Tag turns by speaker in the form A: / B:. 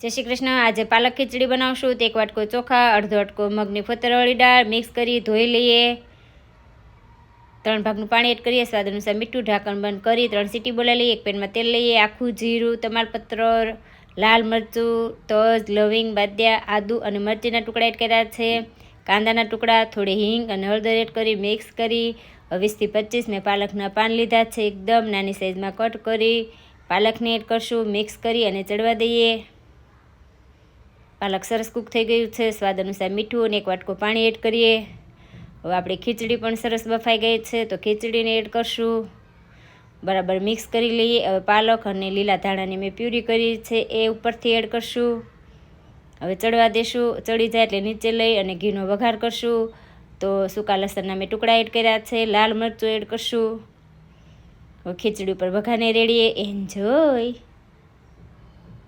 A: જય શ્રી કૃષ્ણ. આજે પાલક ખીચડી બનાવશું. તો એક વાટકો ચોખા, અડધો વાટકો મગની ફતરવાળી દાળ મિક્સ કરી ધોઈ લઈએ. ત્રણ ભાગનું પાણી એડ કરીએ. સ્વાદ અનુસાર મીઠું ઢાંકણ બંધ કરી ત્રણ સીટી બોલાવી લઈએ. એક પેનમાં તેલ લઈએ. આખું જીરું, તમાલપત્ર, લાલ મરચું, તજ, લવિંગ, બાદિયા, આદુ અને મરચીના ટુકડા એડ કર્યા છે. કાંદાના ટુકડા, થોડી હિંગ અને હળદર એડ કરી મિક્સ કરી વીસથી પચીસ મેં પાલકના પાન લીધા છે. એકદમ નાની સાઇઝમાં કટ કરી પાલકને એડ કરશું. મિક્સ કરી અને ચડવા દઈએ. પાલક સરસ કૂક થઈ ગયું છે. સ્વાદ અનુસાર મીઠું અને એક વાટકો પાણી એડ કરીએ. હવે આપણી ખીચડી પણ સરસ બફાઈ ગઈ છે, તો ખીચડીને એડ કરશું. બરાબર મિક્સ કરી લઈએ. હવે પાલક અને લીલા ધાણાની મેં પ્યુરી કરી છે, એ ઉપરથી એડ કરશું. હવે ચડવા દેશું. ચડી જાય એટલે નીચે લઈ અને ઘીનો વઘાર કરશું. તો સૂકા લસણના મેં ટુકડા એડ કર્યા છે. લાલ મરચું એડ કરશું. હવે ખીચડી ઉપર વઘારને રેડીએ. એન્જોય